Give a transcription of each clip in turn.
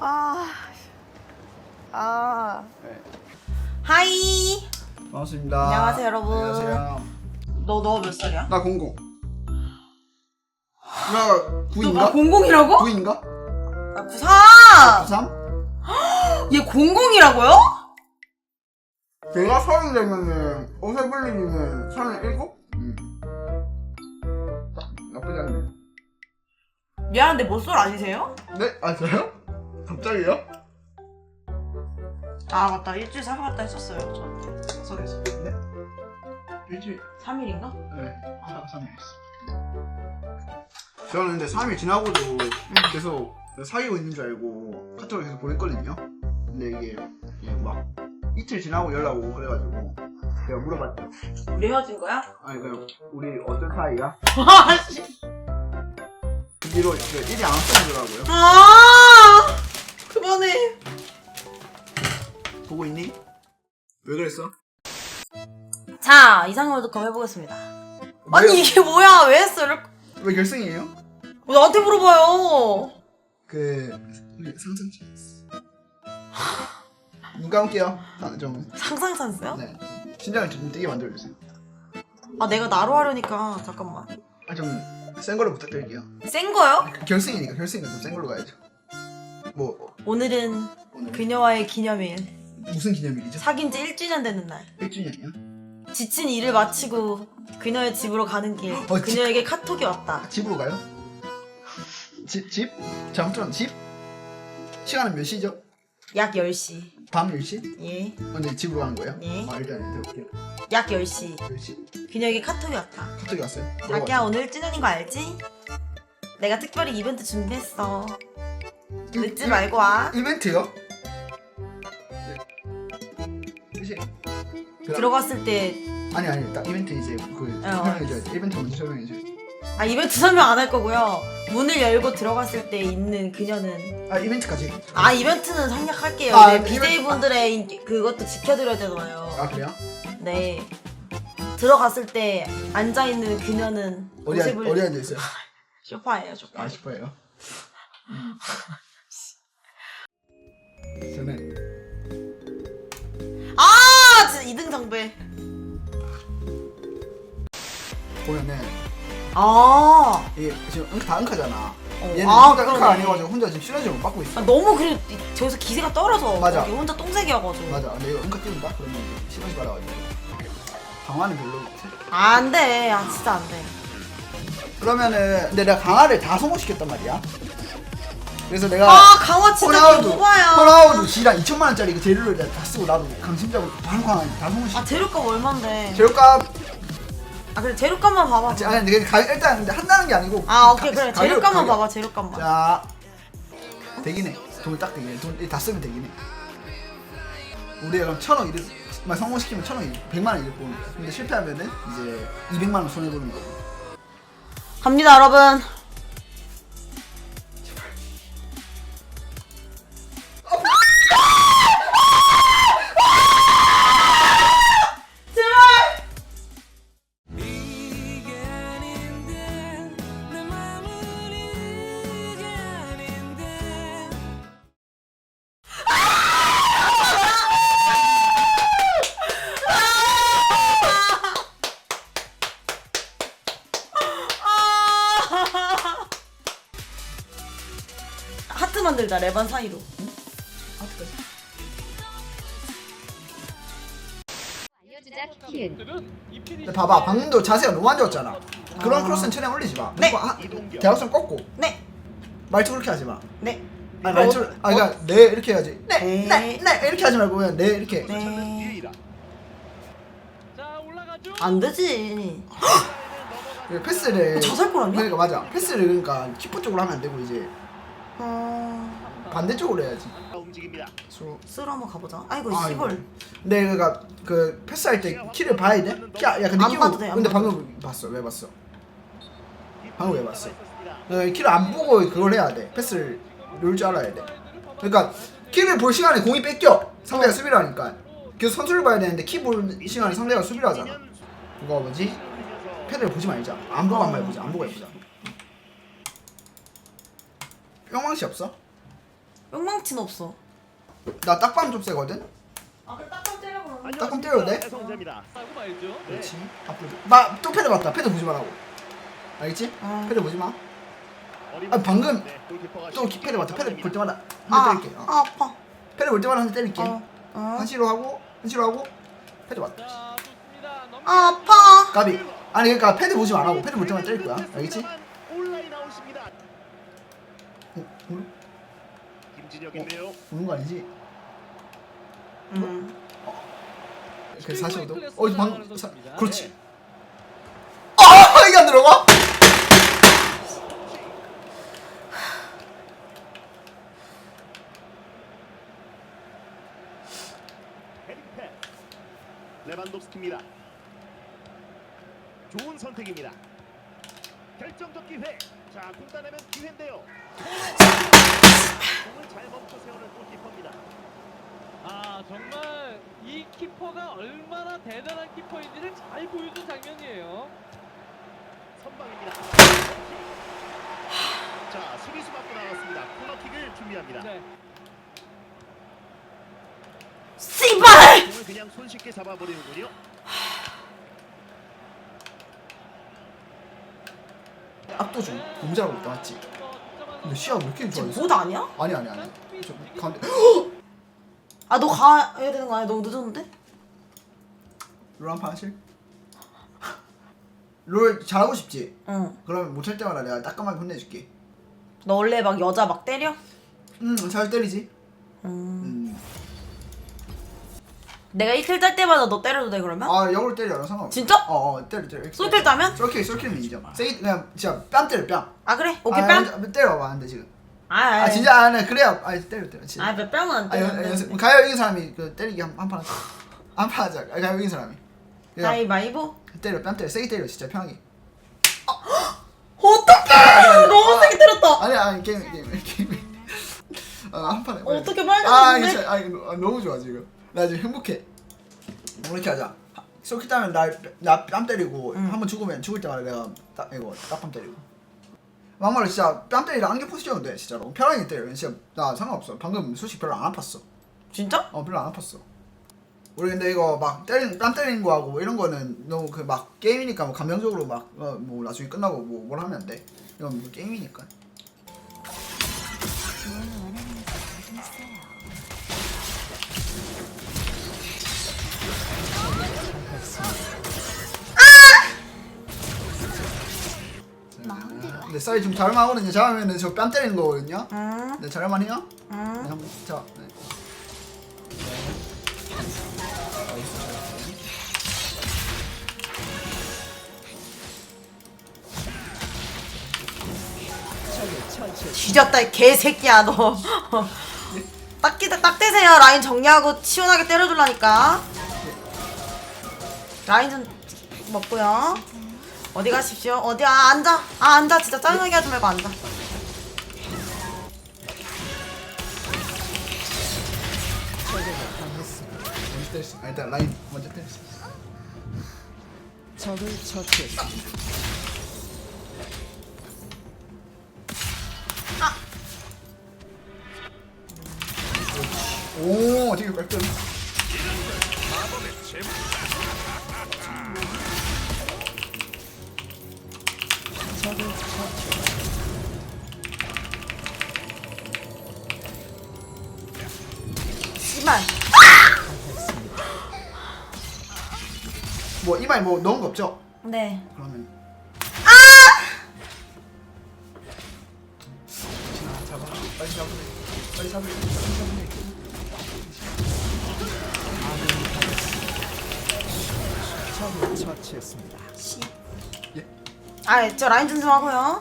아. 아. 네. 하이. 반갑습니다. 안녕하세요, 여러분. 안녕하세요. 너 너 몇 살이야? 나 공공. 나 구인가? 아, 공공이라고? 구인가? 나 구사. 구삼? 얘 공공이라고요? 내가 서른 되면은 오세블리님은 서른 일곱? 미안한데 못쏠 아니세요? 네? 아 저요? 갑자기요? 아 맞다 일주일 살갔다 했었어요 저한테 석에서 네. 일주일. 3일인가? 네. 아, 3일. 저는 근데 3일 지나고도 계속 사귀고 있는 줄 알고 카톡을 계속 보냈거든요. 근데 이게, 이게 막 이틀 지나고 연락 오고 그래가지고 제가 물어봤죠. 우리 헤어진 거야? 아니 그냥 우리 어떤 사이야? 아씨 그 뒤로 그 일이 안 써지더라고요. 아 그만해 보고 있니? 왜 그랬어? 자 이상형 월드컵 해보겠습니다 아니 이게 뭐야 왜 했어 이렇게 왜 결승이에요? 왜 나한테 물어봐요 그 우리 상상치. 눈 감을게요. 아, 좀 상상산스요? 네. 심장을 좀 뛰게 만들어주세요. 아 내가 나로 하려니까 잠깐만 아, 좀 센 걸로 부탁드릴게요. 센 거요? 결승이니까 결승이니까 좀센 걸로 가야죠. 뭐 오늘은 오늘 그녀와의 기념일 무슨 기념일이죠? 사귄 지 1주년 되는 날 1주년이요? 지친 일을 마치고 그녀의 집으로 가는 길 어, 집- 그녀에게 카톡이 왔다 아, 집으로 가요? 집? 집? 들었 집? 시간은 몇 시죠? 약 10시 밤 10시? 예. 언제 집으로 가는 거예요? 예. 아 일단 들어볼게요 약 10시 10시 그녀에게 카톡이 왔다 갑자기 왔어요 자기야 오늘 1주년인 거 알지? 내가 특별히 이벤트 준비했어 늦지 말고 와 이벤트요? 네. 몇 시? 그- 들어갔을 때 아니 아니 딱 이벤트 이제 그 어. 설명해줘야지 이벤트 먼저 설명해줘야지 아 이벤트 설명 안 할 거고요. 문을 열고 들어갔을 때 있는 그녀는? 아 이벤트까지. 아 이벤트는 생략할게요. 아, 네, 이벤트- BJ분들의 인기- 그것도 지켜드려야 되잖아요. 아 그래요? 네. 들어갔을 때 앉아 있는 그녀는 어디, 앉- 옷을 어디 앉아 있어요? 쇼파예요 쇼파. 아 싶어요? 저는 아 진짜 2등 정배. 보면은 아, 이게 지금 응, 다 응카잖아. 어, 얘는 아, 혼자 응카 그러네. 아니어가지고 혼자 지금 시너지를 못 받고 있어. 아, 너무 그래. 저기서 기세가 떨어져 맞아. 거기 혼자 똥색이어가지고 맞아. 근데 이거 응카 띄운다? 그러면 이제 시너지 받아가지고. 강화는 별로 안돼. 아 진짜 안 돼. 그러면은 근데 내가 강화를 다 성공시켰단 말이야. 그래서 내가 아 강화 진짜 홀아웃도 개오바야. 홀아웃도 지랑 2천만 원짜리 그 재료를 내가 다 쓰고 나도 강심장으로 바로 강화 다 성공시켰어. 아 재료값 얼만데? 재료값 아 그래 재료값만 봐봐 아니 근데 가, 일단 근데 한다는 게 아니고 아 오케이 가- 그래 가격, 재료값만 가격. 봐봐 재료값만. 자 되기네. 돈을 딱 되기네. 돈다 쓰면 되기네. 우리가 그럼 천억 이를 만 성공시키면 천억 백만 원 이를 보는 거야. 근데 실패하면은 이제 200만 원 손해 보는 거고. 갑니다 여러분 들자 레반 사이로. 알려주자 키키은 근데 봐봐 방금도 자세가 너무 안 좋았잖아. 그런 크로스는 최대한 올리지 마. 네. 대각선 꺾고. 네. 말투 그렇게 하지 마. 네. 아니 말투 어, 아 그러니까 네 이렇게 해야지. 네. 네 네 네 이렇게 하지 말고 그냥 네 이렇게. 네. 안 되지. 그 패스를 자살 아니야? 그러니까 맞아. 패스를 그러니까 키퍼 쪽으로 하면 안 되고 이제 어... 반대쪽으로 해야지. 수 쓰러 한번 가보자. 아이고 아, 시벌. 근데 그니까 그 패스할 때 키를 봐야 돼? 키, 야 근데 안 키고 봐도 돼, 안 근데 봐도 방금 봤어. 왜 봤어? 방금 왜 봤어? 그 키를 안 보고 그걸 해야 돼. 패스를 놓을 줄 알아야 돼. 그러니까 키를 볼 시간에 공이 뺏겨. 상대가 수비를 하니까. 그래서 선수를 봐야 되는데 키 볼 시간에 상대가 수비를 하잖아. 그거 뭐지? 패드를 보지 말자. 안 보고 한번 해보자. 안 보고 해보자 뿅망치 없어? 뿅망치는 없어. 나 딱밤 좀 세거든? 아 그래 딱밤 때려 그러면. 딱밤 때려도 돼? 해성재입니다. 알고 말죠. 그렇지 앞으로 나또 패드 봤다 패드 보지 말라고 알겠지? 어. 패드 보지 마 아, 방금 네, 또 기- 패드 봤다 패드 볼 때마다 아, 한대 때릴게 어. 아 아파. 패드 볼 때마다 한 대 때릴게 어. 어. 한시로 하고 한시로 하고 패드 봤다 아 아파. 까비 아니 그러니까 패드 보지 말라고 패드 볼 때마다 때릴 거야 알겠지? 온라인 나오십니다. 어, 보는, 김진혁인데요. 보는 거 아니지? 음. 그 45도? 클래스 어 방금 나가는 사. 그렇지 아 이게 안 들어가? 레반도프스키입니다. 좋은 선택입니다. 결정적 기회. 자, 공 따내면 기회인데요. 잘 멈춰 세우는 골키퍼입니다. 아 정말 이 키퍼가 얼마나 대단한 키퍼인지를 잘 보여준 장면이에요. 선방입니다. 자, 수비수 맞고 나왔습니다. 코너킥을 준비합니다. 네. 씨발. 공을 그냥 손쉽게 잡아버리는군요. 압도중 잘하고 있다 맞지? 근데 시야 왜 이렇게 지금 좋아했어? 못 아니야? 아니 아니 아니 저 가운데 아 너 가야 되는 거 아니야? 너무 늦었는데? 롤한판 하실? 롤 잘하고 싶지? 응. 그러면 못 할 때마다 내가 따끔하게 혼내줄게 너 원래 막 여자 막 때려? 응잘 때리지? 음. 음. 내가 이틀 짤 때마다 너 때려도 돼 그러면? 아 역으로 때려 상관없어. 진짜? 어어 때려 때려. 솔킬 따면? 솔킬 솔킬은 인정 세이 그냥 진짜 뺨 때려 뺨. 아 그래? 오케이 아, 뺨? 때려봐 안돼 지금. 아, 아, 아 진짜 아 네, 그래야 아 때려 때려 진짜. 아, 왜 뺨은 안 아, 때려? 연, 연습 가요 이긴 사람이. 그 때리기 한판 하자. 한판 하자. 아, 가요 이긴 사람이. 가위바위보? 때려 뺨 때려. 세게 때려 진짜 편하게 어떡해! 너무 세게 때렸다! 아니 아니 게임 게임 게임 아 한 판에. 어떻게 빨리 아 아, 이거 너무 좋아 지금 나 지금 행복해. 이렇게 하자. 솔킬 따면 나나뺨 때리고 응. 한번 죽으면 죽을 때마다 내가 딱 이거 딱밤 때리고. 막말로 진짜 뺨 때리라 안개 포지션도 돼 진짜로. 편하게 때려 진짜 나 상관없어. 방금 솔직히 별로 안 아팠어. 진짜? 어 별로 안 아팠어. 우리 근데 이거 막 때리는 뺨 때리는 거 하고 이런 거는 너무 그 막 게임이니까 뭐 감정적으로 막 뭐 나중에 끝나고 뭐 뭘 하면 안 돼. 이건 뭐 게임이니까 근데 쌀이 좀 잘만 하거든요 잘하면은 저 뺨 때리는 거거든요 응. 네 잘만 해요? 네, 응. 한번 자 네. 뒤졌다 이 개새끼야 너. 딱 기다 딱 대세요 라인 정리하고 시원하게 때려줄라니까. 라인 좀 먹고요. 어디 가십시오? 어디 아 앉아. 아 앉아 진짜 짜증나게 하지 말고 앉아. 먼저 아 일단 라인 먼저 때렸어 적을 처치했습니다. 오 되게 깔끔 적을 처치. 씨발. 뭐 이마에 뭐 넣은 거 없죠? 네. 그러면 아! 잡아 빨리 잡으래 빨리 잡으래 빨리 잡으래 적을 처치했습니다. 씨. 예? 아 저 라인 좀좀 하고요.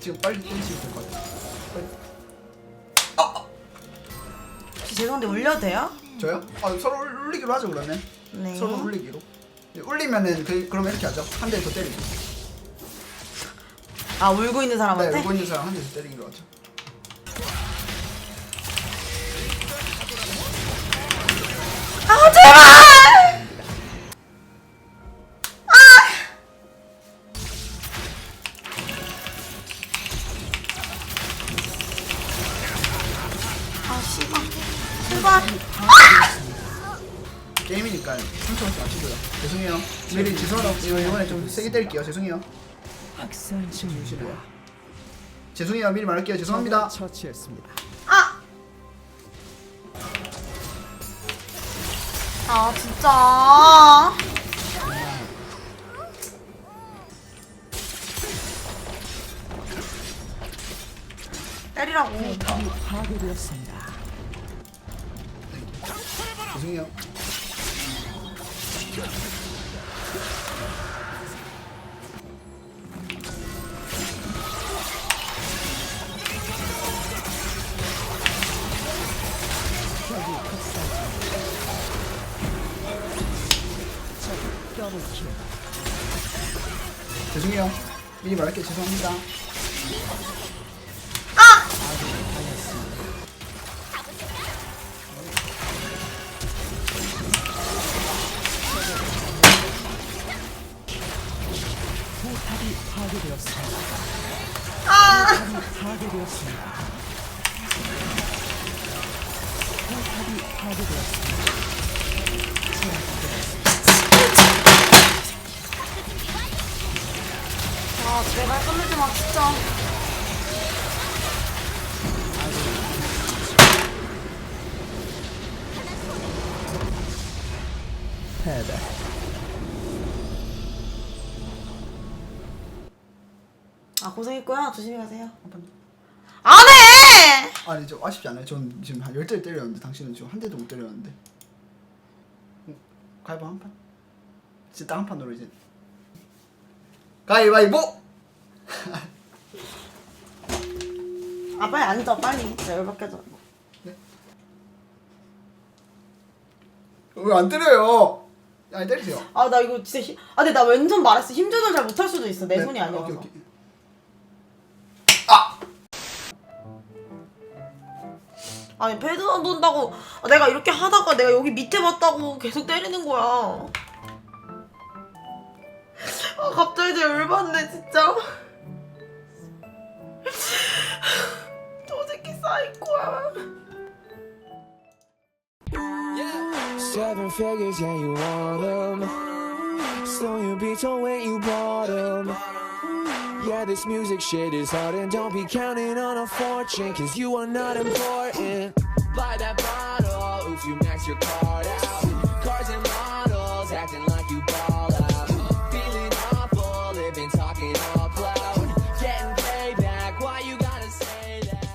지금 빨리 때리시면 될 것 같아 빨리. 혹시 죄송한데 울려도 돼요? 저요? 아 서로 울- 울리기로 하죠 그러면 네. 서로 울리기로 예, 울리면은 그, 그러면 이렇게 하죠 한 대 더 때리고 아 울고 있는 네 사람한테? 울고 있는 사람 한 대 더 때리기로 하죠 이거 이번에 좀 세게 때릴게요. 죄송해요. 학살. 죄송해요. 미리 말할게요. 죄송합니다. 처치했습니다. 아! 아, 진짜. 때리라고. 파괴되었습니다. 죄송해요. 죄송해요. 미리 말할게요. 죄송합니다. 아, 제발 끝내지 마, 진짜. 패배. 아, 고생했고요. 조심히 가세요. 안 해! 아니 좀 아쉽지 않아요? 전 지금 한 열대 때렸는데 당신은 지금 한 대도 못 때렸는데. 어, 가위바위보 한 판? 진짜 딱 한 판으로 이제. 가위바위보! 아, 빨리 앉아, 빨리. 진짜 열받게 져. 왜안 때려요? 아니 때리세요. 아, 나 이거 진짜 힘, 아, 근데 나 왼손 말했어. 힘 조절 잘 못할 수도 있어. 내 네, 손이 아니어서. 오케이, 오케이. 아! 아니, 패드 안 돈다고. 아, 내가 이렇게 하다가 내가 여기 밑에 봤다고 계속 때리는 거야. 아, 갑자기 열받네, 진짜. 저 새끼 사이코야. Seven figures, yeah, you want them. So you be told when you bought them. Yeah, this music shit is hard, and don't be counting on a fortune, cause you are not important. Buy that bottle, if you max your card out. Cars and